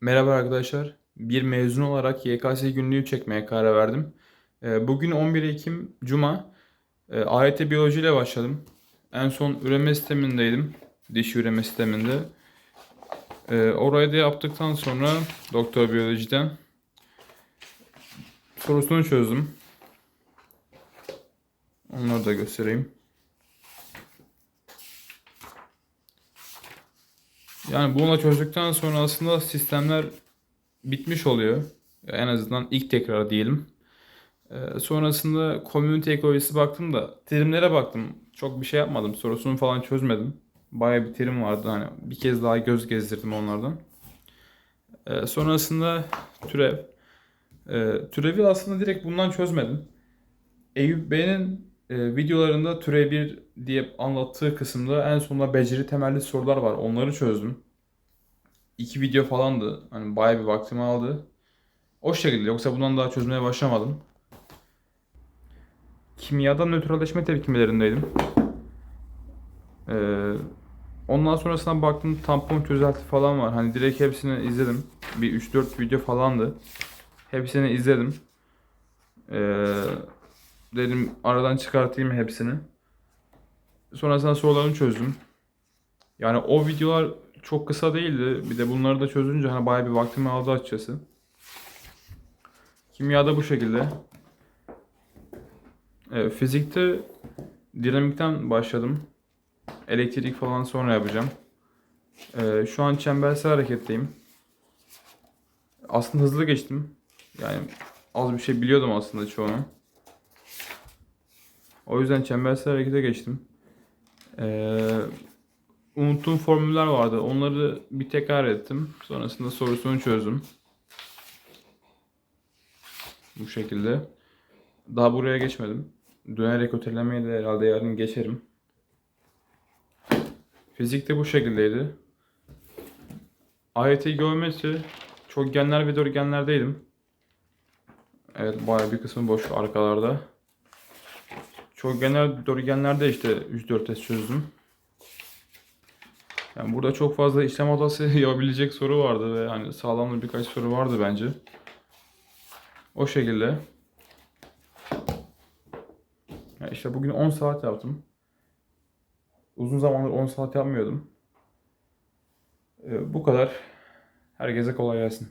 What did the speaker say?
Merhaba arkadaşlar. Bir mezun olarak YKS günlüğü çekmeye karar verdim. Ee, Bugün 11 Ekim Cuma. Ee, AYT biyoloji ile başladım. En son üreme sistemindeydim. Diş üreme sisteminde. Ee, Orayı da yaptıktan sonra doktor biyolojiden sorusunu çözdüm. Onları da göstereyim. Yani bunu çözdükten sonra aslında sistemler bitmiş oluyor. En azından ilk tekrar diyelim. Ee, sonrasında community ekolojisi baktım da terimlere baktım. Çok bir şey yapmadım. Sorusunu falan çözmedim. Baya bir terim vardı. Hani bir kez daha göz gezdirdim onlardan. Ee, sonrasında türev. Ee, türevi aslında direkt bundan çözmedim. Eyüp Bey'in e, videolarında türev 1 diye anlattığı kısımda en sonunda beceri temelli sorular var. Onları çözdüm. İki video falandı. Hani bayağı bir vaktimi aldı. O şekilde. Yoksa bundan daha çözmeye başlamadım. Kimyada nötralleşme tepkimelerindeydim. Ee, ondan sonrasına baktım tampon çözelti falan var. Hani direkt hepsini izledim. Bir 3-4 video falandı. Hepsini izledim. Ee, dedim aradan çıkartayım hepsini. Sonrasında sorularını çözdüm. Yani o videolar çok kısa değildi. Bir de bunları da çözünce hani bayağı bir vaktimi aldı açıkçası. Kimyada bu şekilde. Ee, fizikte dinamikten başladım. Elektrik falan sonra yapacağım. Ee, şu an çembersel hareketteyim. Aslında hızlı geçtim. Yani az bir şey biliyordum aslında çoğunu. O yüzden çembersel harekete geçtim. Ee, unuttuğum formüller vardı. Onları bir tekrar ettim. Sonrasında sorusunu çözdüm. Bu şekilde. Daha buraya geçmedim. Dönerek ötelemeye de herhalde yarın geçerim. Fizikte bu şekildeydi. AYT geometri çokgenler ve dörtgenlerdeydim. Evet bayağı bir kısmı boş arkalarda. Çokgenler dörtgenlerde işte 3-4 test çözdüm. Yani burada çok fazla işlem hatası yapabilecek soru vardı ve hani sağlamlı birkaç soru vardı bence. O şekilde. Yani işte bugün 10 saat yaptım. Uzun zamandır 10 saat yapmıyordum. Ee, bu kadar. Herkese kolay gelsin.